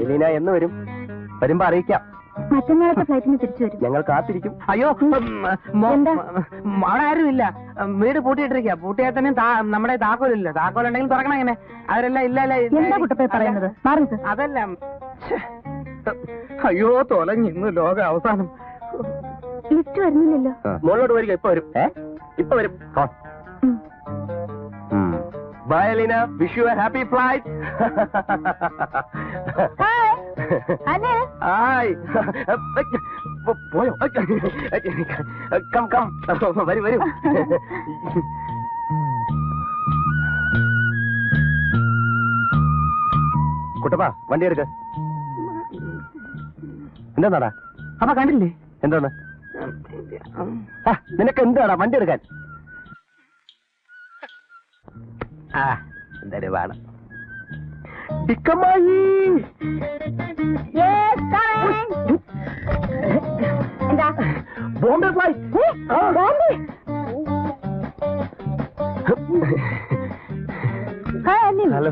Elina എന്ന് വരും. വരുമ്പോ അറിയിക്കാം. മറ്റന്നാളത്തെ ഫ്ലൈറ്റിന് തിരിച്ചു വരും. ഞങ്ങൾ കാത്തിരിക്കും. അയ്യോ എന്താ? അവിടെ ആരും ഇല്ല ഉം, വീട് പൂട്ടിയിട്ടിരിക്കുക പൂട്ടിയാൽ തന്നെ താ- നമ്മുടെ താക്കോലില്ല? താക്കോൽ ഉണ്ടെങ്കിൽ തുറക്കണം എങ്ങനെ അവരെല്ലാം ഇല്ല ഇല്ല ഇല്ല. എന്താ കുട്ടപ്പേ പറയുന്നത്? മാറി നിൽക്ക്. അതല്ല. ഛെ. അയ്യോ തൊലഞ്ഞു ഇന്ന് ലോക അവസാനം. ലിസ്റ്റ് വരുന്നില്ലല്ലോ. മുകളിലോട്ട് വരിക ഇപ്പൊ വരും. ഇപ്പൊ വരും. Bye Eleena wish you a happy flight. Hi. പോയോ? Come come. വരൂ വരൂ. കുട്ടപ്പാ വണ്ടി എടുക്ക. എന്താടാ അപ്പ കണ്ടില്ലേ? എന്താണ് നിനക്ക് എന്താടാ വണ്ടി എടുക്കാൻ? വേണം. ടിക്കമ്മായി. എന്താ? ബോംബെ ഫ്ലൈറ്റ് ബോംബെ. ഹലോ.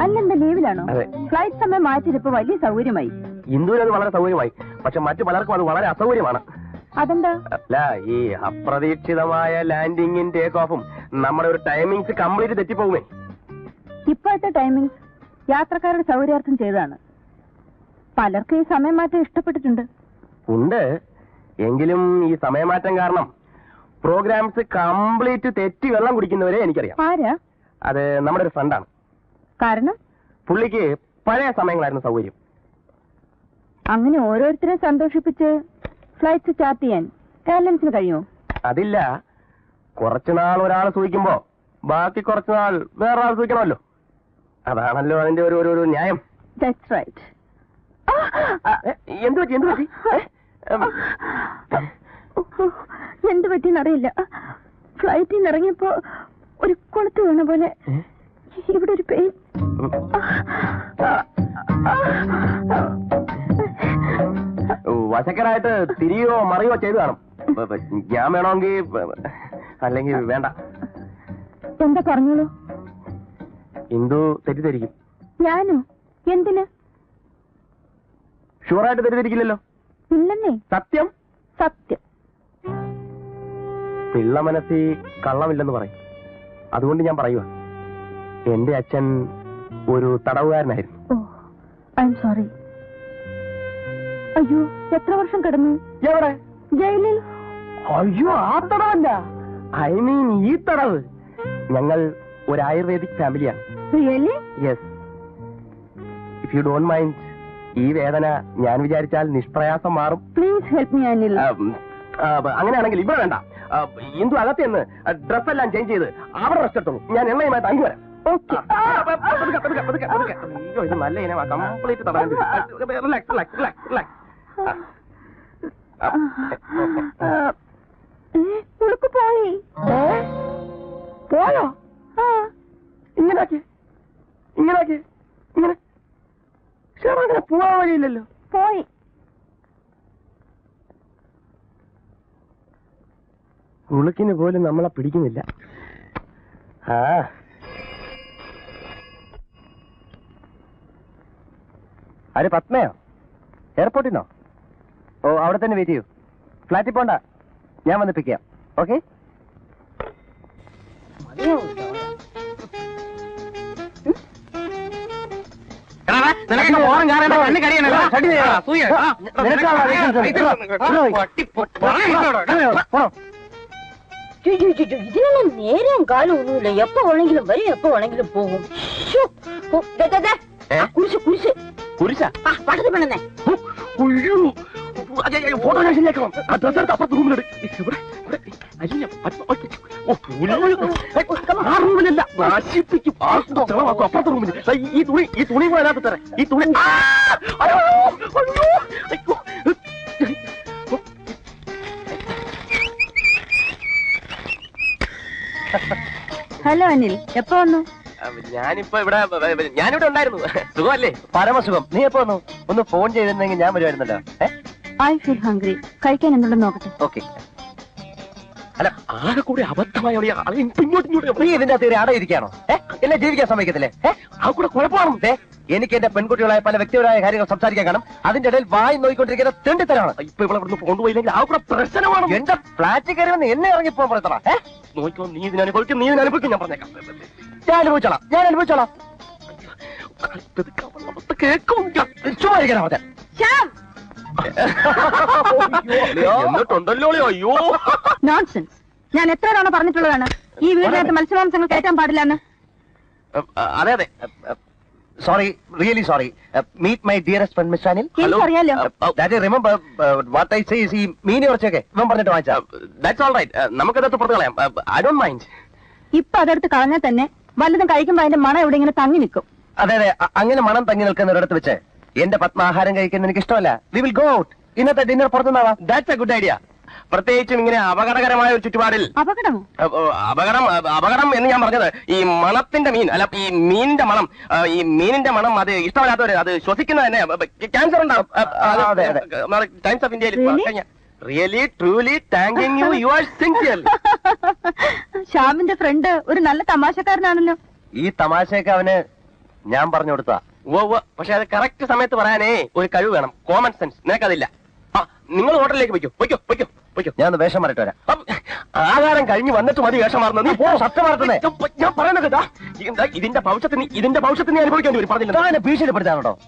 അല്ലെന്താ ലീവിലാണോ. ഫ്ലൈറ്റ് സമയം മാറ്റിയിട്ടിപ്പോ ഇപ്പൊ വലിയ സൗകര്യമായി. ഇന്ദുവിന് അത് വളരെ സൗകര്യമായി. പക്ഷെ മറ്റു പലർക്കും അത് വളരെ അസൗകര്യമാണ്. അതെന്താ? അല്ല ഈ അപ്രതീക്ഷിതമായ ലാൻഡിങ്ങും ടേക്ക് ഓഫും നമ്മുടെ ഒരു ടൈമിങ്സ് കംപ്ലീറ്റ് തെറ്റിപ്പോകുമേ ഇപ്പോഴത്തെ ടൈമിംഗ് യാത്രക്കാരുടെ സൗകര്യാർത്ഥം ചെയ്തതാണ്. പലർക്കും ഈ സമയം മാറ്റം ഇഷ്ടപ്പെട്ടിട്ടുണ്ട്. ഉണ്ട്. എങ്കിലും ഈ സമയമാറ്റം കാരണം പ്രോഗ്രാംസ് കംപ്ലീറ്റ് തെറ്റി വെള്ളം കുടിക്കുന്നവരെ എനിക്കറിയാം. ആരാ? അത് നമ്മുടെ ഒരു ഫ്രണ്ടാണ് കാരണം? പുള്ളിക്ക് പഴയ സമയങ്ങളായിരുന്നു സൗകര്യം. അങ്ങനെ ഓരോരുത്തരെ സന്തോഷിപ്പിച്ച് ഫ്ലൈറ്റ് ചാർട്ട് ചെയ്യാൻ എയർലൈൻസിന് കഴിയുമോ അതില്ല. കുറച്ചുനാൾ ഒരാളെ സൂചിക്കുമ്പോ ബാക്കി കുറച്ചുനാൾ വേറൊരാൾ സൂചിക്കണമല്ലോ. അതാണല്ലോ അതിന്റെ ഒരു ഒരു- ന്യായം. എന്ത് പറ്റി എന്ത് പറ്റി? എന്ത് പറ്റിയെന്നറിയില്ല ഫ്ലൈറ്റിൽ നിന്ന് ഇറങ്ങിയപ്പോ ഒരു കൊളുത്ത് വീണ പോലെ. ഇവിടെ ഒരു പെയിൻ. വശക്കരായിട്ട് തിരിയോ മറിയോ ചെയ്തു കാണും. ഞാൻ വേണമെങ്കിൽ അല്ലെങ്കിൽ വേണ്ട. എന്താ പറഞ്ഞോളൂ? ഇന്ദു തെറ്റിദ്ധരിക്കും. ഞാനോ? എന്തിന്? ഷുവറായിട്ട് തെറ്റിദ്ധരിക്കില്ലല്ലോ. ഇല്ലെന്നേ. സത്യം? സത്യം. പിള്ള മനസ്സിൽ കള്ളമില്ലെന്ന് പറയും. അതുകൊണ്ട് ഞാൻ പറയുക എന്റെ അച്ഛൻ ഒരു തടവുകാരനായിരുന്നു. ഐ എം സോറി അയ്യോ എത്ര വർഷം കിടന്നു? എവിടെ? ജയിലിൽ. അയ്യോ ആ തടവല്ല. ഐ മീൻ ഈ തടവ്. ഞങ്ങൾ ഒരു ആയുർവേദിക് ഫാമിലിയാണ്. Yes if you don't mind ഈ വേദന ഞാൻ വിചാരിച്ചാൽ നിഷ്പ്രയാസം മാറും. Please help me Anil. അങ്ങനെയാണെങ്കിൽ ഇവിടെ വേണ്ട. ഇന്ദു അകത്ത് നിന്ന് ഡ്രസ് എല്ലാം ചേഞ്ച് ചെയ്ത് അവിടെ റെസ്റ്റ് എടുത്തോളൂ. ഞാൻ എണ്ണയുമായി തങ്ങി വരാം. നല്ല ഇനമാ കംപ്ലീറ്റ് റിലാക്സ് ഉളുക്ക് പോയി. പോയോ? ഇങ്ങനാക്കി ഇങ്ങനാക്കി ഇങ്ങനെ പക്ഷേ അങ്ങനെ പോവാൻ വഴിയില്ലല്ലോ. പോയി. ഉളുക്കിന് പോലും നമ്മളെ പിടിക്കുന്നില്ല. ആ. ആര് പത്മയോ? എയർപോർട്ടിൽ ഓ അവിടെ തന്നെ വെയിറ്റ് ചെയ്യൂ. ഫ്ലാറ്റിൽ പോണ്ട. ഞാൻ വന്ന് പിക്ക് ചെയ്യാം ഓക്കെ നിനക്ക് ഓണം കാണേണ്ട കണ്ണ് കടിയണല്ലോ ആ, സൂയ. ആ, നിനക്കാണോ അധികം ഇത് സംശയം? പട്ടി പൊ- പറയുന്നോടോ. പോണോ ഇതിനൊന്നും നേരം കാലം ഒന്നുമില്ല എപ്പോ വേണമെങ്കിലും വരും എപ്പോ വേണമെങ്കിലും പോകും ശ്ശോ. ഓ, ദേ, ദേ, ദേ. ഏ? ആ, കുരിശ് കുരിശ് കുരിശ ആ പട്ടത്തിൽ പെണ്ണെ അയ്യോ ഫോട്ടോ ഞാൻ ശരിയാക്കണം. ആ ഡ്രസ് എടുത്ത് അപ്പുറത്ത് റൂമിലെടു. ഇവിടെ ഇവിടെ അല്ല പത്മ- ഓ, ഓ, ഉയ്യോ. ഏയ്, ആ റൂമിലല്ല നശിപ്പിക്കും. ആ ചെലവാക്കും അപ്പുറത്തെ റൂമിൽ ഈ തുണി ഈ തുണി തരാം. ഈ തുണി അയ്യോ അയ്യോ അയ്യോ. ഹലോ അനിൽ. എപ്പോ വന്നു? ഞാനിപ്പോ ഇവിടെ ഞാനിവിടെ ഉണ്ടായിരുന്നു. സുഖമല്ലേ? പരമസുഖം. നീ എപ്പോ വന്നു? ഒന്ന് ഫോൺ ചെയ്തിരുന്നെങ്കിൽ ഞാൻ വരുമായിരുന്നല്ലോ. ഏ? ഐ ഫീൽ ഹംഗ്രി കഴിക്കാൻ എന്തുണ്ടെന്ന് നോക്കട്ടെ. ഓക്കെ അല്ല ആകെ കൂടി അബദ്ധമായ നീ ഇതിന്റെ അകത്ത് അടയിരിക്കാണോ ഏ? എന്നെ ജീവിക്കാൻ സമ്മതിക്കത്തില്ലേ? ഏ? ആ കൂടെ കുഴപ്പമാണ്? എനിക്ക് എന്റെ പെൺകുട്ടികളായ പല വ്യക്തിപരമായ കാര്യങ്ങൾ സംസാരിക്കാൻ കാണും. അതിന്റെ ഇടയിൽ വായി നോക്കിക്കൊണ്ടിരിക്കുന്ന തെണ്ടിത്തരാണ്. ഇപ്പൊ ഇവിടെ ഇവിടുന്ന് കൊണ്ടുപോയില്ലെങ്കിൽ ആ കൂടെ പ്രശ്നമാണ്. എന്റെ ഫ്ലാറ്റിൽ കയറി വന്ന് എന്നെ ഇറങ്ങിപ്പോ പറയത്തറ ഏ? നോക്കിക്കോ നീ ഇതിനെ അനുഭവിക്കും നീ ഇതിനെ അനുഭവിക്കും ഞാൻ പറഞ്ഞേക്കാം. ഞാൻ അനുഭവിച്ചോളാം ഞാൻ അനുഭവിച്ചോളാം. കേൾക്കും ചുമ്മാ ഇരിക്കണം എന്നിട്ടുണ്ടല്ലോ അയ്യോ. നോൺസെൻസ് ഞാൻ എത്ര തവണ പറഞ്ഞിട്ടുള്ളതാണ്? ഈ വീടിനകത്ത് മത്സ്യമാംസങ്ങൾ കയറ്റാൻ പാടില്ലെന്ന്. അതെ അതെ. Sorry really sorry meet my dearest friend miss Anil. That remember what I say ഈ മീനി കുറച്ചൊക്കെ ഇവൻ പറഞ്ഞിട്ട് വാങ്ങിച്ചാ. ദാറ്റ്സ് ഓൾ റൈറ്റ് നമുക്കതൊക്കെ പുറത്ത് കളയാം. ഐ ഡോണ്ട് മൈൻഡ് ഇപ്പൊ അതെടുത്ത് കളഞ്ഞാൽ തന്നെ വല്ലതും കഴിക്കുമ്പോ അതിന്റെ മണം എവിടെ ഇങ്ങനെ തങ്ങി നിൽക്കും. അതെ അതെ. അങ്ങനെ മണം തങ്ങി നിൽക്കുന്ന ഒരിടത്ത് വെച്ച്. എന്റെ പത്മ ആഹാരം കഴിക്കുന്നത് എനിക്ക് ഇഷ്ടമല്ല വി വിൽ ഗോ ഔട്ട് ഇന്നത്തെ ഡിന്നർ പുറത്തുനിന്നാവാം. ദാറ്റ്സ് എ ഗുഡ് ഐഡിയ പ്രത്യേകിച്ചും ഇങ്ങനെ അപകടകരമായ ഒരു ചുറ്റുപാടിൽ. അപകടം അപകടം അപകടം എന്ന് ഞാൻ പറഞ്ഞത് ഈ മണത്തിന്റെ മീൻ അല്ല ഈ മീനിന്റെ മണം ഈ മീനിന്റെ മണം അത് ഇഷ്ടമല്ലാത്തവര് അത് ശ്വസിക്കുന്നത് തന്നെ ക്യാൻസർ ഉണ്ടാവും. ടൈംസ് ഓഫ് ഇന്ത്യയിൽ? Really truly thanking you you are sincere ശ്യാമിന്റെ friend ഒരു നല്ല തമാശക്കാരനാണല്ലോ. ഈ തമാശയൊക്കെ അവന് ഞാൻ പറഞ്ഞു കൊടുത്താ പക്ഷെ അത് കറക്റ്റ് സമയത്ത് പറയാനേ ഒരു കഴിവ് വേണം. കോമൺ സെൻസ് നിനക്കതില്ല. ആ നിങ്ങൾ ഹോട്ടലിലേക്ക് പോയിക്കോ. പോയിക്കോ പോയിക്കോ പോയിക്കോ. ഞാൻ വേഷം മാറിട്ട് വരാം. ആഹാരം കഴിഞ്ഞ് വന്നിട്ട് മതി വേഷം മാറുന്നത്. നീ പോ സത്യം മാറുന്നേ ഞാൻ പറയുന്നത് ഇതിന്റെ ഭവിഷ്യത്തിന് ഇതിന്റെ ഭവിഷ്യത്തിന് അനുഭവിക്കാൻ അനുഭവിക്കേണ്ടി വരും. പറഞ്ഞില്ല താനെ ഭീഷണിപ്പെടുത്താണോ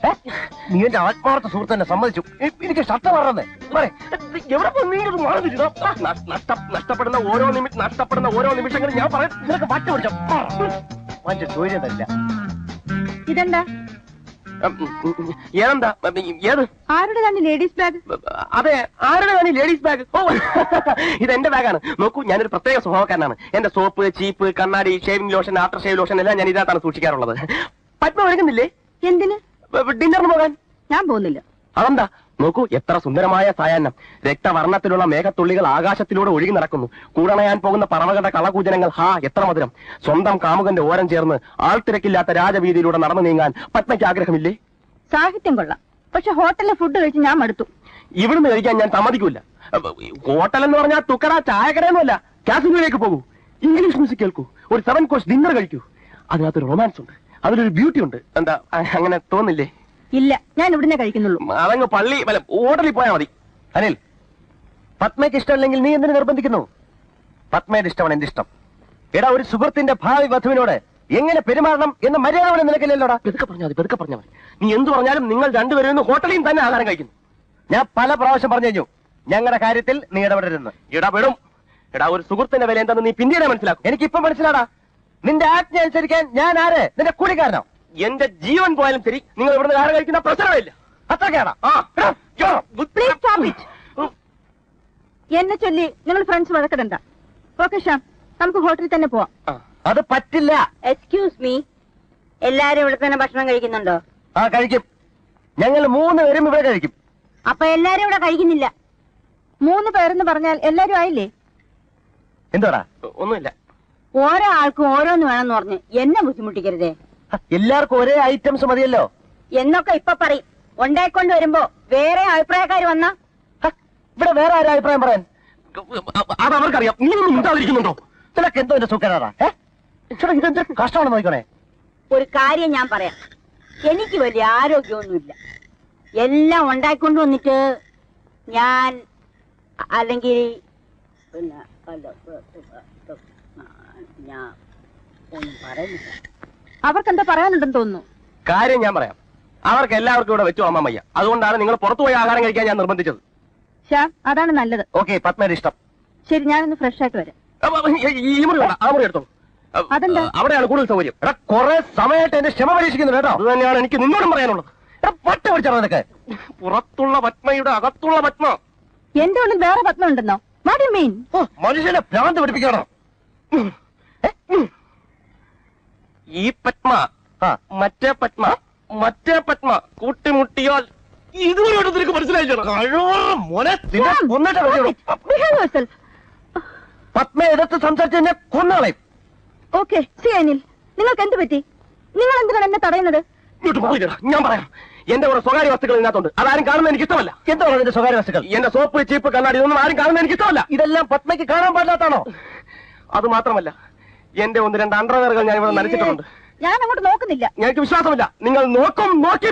നീ എന്റെ ആത്മാർത്ഥ സുഹൃത്തിനെ സമ്മതിച്ചു. എനിക്ക് സത്യം മാറുന്നേ എവിടെ നഷ്ടപ്പെടുന്ന ഓരോ നിമിഷം നഷ്ടപ്പെടുന്ന ഓരോ നിമിഷങ്ങളും ഞാൻ പറയാം നിനക്ക് പറ്റ പിടിച്ചോ. മറ്റു ചോദ്യം തരില്ല ഇതെന്താ? ഏതെന്താ? ഉം, ഏത്? ആരുടെ തന്നെ ലേഡീസ് ബാഗ് അതെ ആരുടെ തന്നെ ലേഡീസ് ബാഗ് ഓ ഇത് എന്റെ ബാഗാണ് നോക്കൂ ഞാനൊരു പ്രത്യേക സ്വഭാവക്കാരനാണ്. എന്റെ സോപ്പ് ചീപ്പ് കണ്ണാടി shaving lotion after shave lotion എല്ലാം ഞാൻ ഇതിനകത്താണ് സൂക്ഷിക്കാറുള്ളത്. പത്മ ഒരുങ്ങുന്നില്ലേ? എന്തിന്? ഡിന്നറിന് പോകാൻ? ഞാൻ പോകുന്നില്ല. അതെന്താ? നോക്കൂ എത്ര സുന്ദരമായ സായാഹ്നം. രക്തവർണത്തിലുള്ള മേഘത്തുള്ളികൾ ആകാശത്തിലൂടെ ഒഴുകി നടക്കുന്നു. കൂടണയാൻ പോകുന്ന പറവകളുടെ കളകൂജനങ്ങൾ ഹാ എത്ര മധുരം. സ്വന്തം കാമുകന്റെ ഓരം ചേർന്ന് ആൾ തിരക്കില്ലാത്ത രാജവീതിയിലൂടെ നടന്നു നീങ്ങാൻ പത്മയ്ക്ക് ആഗ്രഹമില്ലേ? സാഹിത്യം കൊള്ളാം. പക്ഷെ ഹോട്ടലിലെ ഫുഡ് കഴിച്ച് ഞാൻ മടുത്തു. ഇവിടുന്ന് കഴിക്കാൻ ഞാൻ സമ്മതിക്കൂല. ഹോട്ടൽ എന്ന് പറഞ്ഞാൽ തുക്കട ചായക്കടയൊന്നുമല്ല. കാസിനോയിലേക്ക് പോകൂ. ഇംഗ്ലീഷ് മ്യൂസിക് കേൾക്കൂ. ഒരു സെവൻ കോഴ്സ് ഡിന്നർ കഴിക്കൂ. അതിനകത്തൊരു റൊമാൻസ് ഉണ്ട്. അതിലൊരു ബ്യൂട്ടി ഉണ്ട്. എന്താ അങ്ങനെ തോന്നില്ലേ? ഇല്ല ഞാൻ ഇവിടുന്ന് കഴിക്കുന്നുള്ളൂ. അതങ്ങ് പള്ളി വല്ല ഹോട്ടലിൽ പോയാൽ മതി. അനിൽ പത്മയ്ക്ക് ഇഷ്ടമല്ലെങ്കിൽ നീ എന്തിനു നിർബന്ധിക്കുന്നു? പത്മയുടെ ഇഷ്ടമാണ് എന്റെ ഇഷ്ടം. എടാ ഒരു സുഹൃത്തിന്റെ ഭാവി വധുവിനോട് എങ്ങനെ പെരുമാറണം എന്ന് മര്യാദ പോലും പെതുക്കെ പറഞ്ഞാൽ മതി പെതുക്കെ പറഞ്ഞാൽ മതി. നീ എന്ത് പറഞ്ഞാലും നിങ്ങൾ രണ്ടുപേരും ഇന്ന് ഹോട്ടലിൽ തന്നെ ആഹാരം കഴിക്കുന്നു. ഞാൻ പല പ്രാവശ്യം പറഞ്ഞു കഴിഞ്ഞു ഞങ്ങളുടെ കാര്യത്തിൽ നീ ഇടപെടരുന്ന് ഇടപെടും. എടാ ഒരു സുഹൃത്തിന്റെ വില എന്താണെന്ന് നീ പിന്നീട് മനസ്സിലാക്കും. എനിക്കിപ്പം മനസ്സിലാടാ. നിന്റെ ആജ്ഞ അനുസരിക്കാൻ ഞാൻ ആര്? നിന്റെ കൂലിക്കാരനോ? എന്റെ ജീവൻ പോയാലും ശരി നിങ്ങൾ ഇവിടുന്ന് ആഹാരം കഴിക്കുന്ന പ്രശ്നമില്ല Please എന്നെ ചൊല്ലി നിങ്ങൾ ഫ്രണ്ട്സ് വഴക്കിടണ്ട. ഓക്കെ ഷാം നമുക്ക് ഹോട്ടലിൽ തന്നെ പോവാം. അത് പറ്റില്ല. എക്സ്ക്യൂസ് മീ എല്ലാരും ഇവിടെ തന്നെ ഭക്ഷണം കഴിക്കുന്നുണ്ടോ? ആ കഴിക്കും. ഞങ്ങൾ മൂന്ന് പേരും ഇവിടെ കഴിക്കും. അപ്പൊ എല്ലാരും ഇവിടെ കഴിക്കുന്നില്ല. മൂന്ന് പേരെന്ന് പറഞ്ഞാൽ എല്ലാരും ആയില്ലേ? എന്തോടാ? ഒന്നുമില്ല. ഓരോ ആൾക്കും ഓരോന്ന് വേണമെന്ന് പറഞ്ഞ് എന്നെ ബുദ്ധിമുട്ടിക്കരുതേ. എല്ലാവർക്കും ഒരേ ഐറ്റംസ് മതിയല്ലോ. എന്നൊക്കെ ഇപ്പൊ പറയും. ഉണ്ടായിക്കൊണ്ട് വരുമ്പോ വേറെ അഭിപ്രായക്കാർ വന്ന? ഇവിടെ വേറെ ആരും അഭിപ്രായം പറയാൻ? അത് അവർക്കറിയാം. നീ ഒന്നും മിണ്ടാതിരിക്കുന്നുണ്ടോ? നിനക്ക് എന്തോ എന്റെ സുഖനാടാ കഷ്ടമാണ് ഇതെന്ത് നോക്കണേ ഒരു കാര്യം ഞാൻ പറയാം. എനിക്ക് വലിയ ആരോഗ്യമൊന്നുമില്ല. എല്ലാം ഉണ്ടായിക്കൊണ്ട് വന്നിട്ട് ഞാൻ അല്ലെങ്കിൽ പിന്നെ ഞാൻ ഒന്നും പറയുന്നില്ല. അവർക്ക് എന്താ പറയാനുണ്ടെന്ന് തോന്നുന്നു? കാര്യം ഞാൻ പറയാം. അവർക്ക് എല്ലാവർക്കും ഇവിടെ വെച്ചു അമ്മ വയ്യ അതുകൊണ്ടാണ് നിങ്ങൾ പുറത്തു പോയി ആഹാരം കഴിക്കാൻ ഞാൻ നിർബന്ധിച്ചത്. അതാണ് നല്ലത്. ഓക്കെ പത്മയുടെ ഇഷ്ടം. ശരി ഞാനൊന്ന് ഫ്രഷ് ആയിട്ട് വരാം. അപ്പൊ ഈ- ഈ മുറി വേണ്ട ആ മുറി അതെന്താ? അവിടെയാണ് കൂടുതൽ സൗകര്യം. എടാ കുറെ സമയമായിട്ട് എന്റെ ക്ഷമ പരീക്ഷിക്കുന്നത് കേട്ടോ. അത് തന്നെയാണ് എനിക്ക് നിന്നോടും പറയാനുള്ളത്. എടാ പട്ട പിടിച്ചോ നിനക്ക്? പുറത്തുള്ള പത്മയുടെ അകത്തുള്ള പത്മ. എന്റെ ഉള്ളിൽ വേറെ പത്മ ഉണ്ടെന്നോ? What you mean. ഓ, മനുഷ്യനെ ഭ്രാന്ത് പിടിപ്പിക്കണോ? ഈ പത്മ ആ. മറ്റേ പത്മ മറ്റേ പത്മ കൂട്ടിമുട്ടിയാൽ ഇതുവരെ നിനക്ക് മനസ്സിലായിട്ടോ പത്മ എതിർത്ത് സംസാരിച്ച് എന്നെ കൊന്നുകളയും ഓക്കെ സി അനിൽ നിങ്ങൾക്ക് എന്ത് പറ്റി? നിങ്ങൾ എന്തിനാണ് എന്നെ തടയുന്നത്? ഞാൻ പറയാം. എന്റെ കൂടെ സ്വകാര്യ വസ്തുക്കൾ ഇതിനകത്തുണ്ട്. അതാരും കാണുന്നത് എനിക്ക് ഇഷ്ടമല്ല. എന്താണ് എന്റെ സ്വകാര്യ വസ്തുക്കൾ? എന്റെ സോപ്പ് ചീപ്പ് കണ്ണാടി ഇതൊന്നും ആരും കാണുന്നത് എനിക്ക് ഇഷ്ടമല്ല. ഇതെല്ലാം പത്മയ്ക്ക് കാണാൻ പാടില്ലാത്താണോ അത് മാത്രമല്ല എന്റെ ഒന്ന് രണ്ട് അണ്ടർവെയറുകൾ ഞാൻ ഇവിടെ നനച്ചിട്ടുണ്ട്. ഞാൻ അങ്ങോട്ട് നോക്കുന്നില്ല. ഞങ്ങൾക്ക് വിശ്വാസമില്ല. നിങ്ങൾ നോക്കും നോക്കി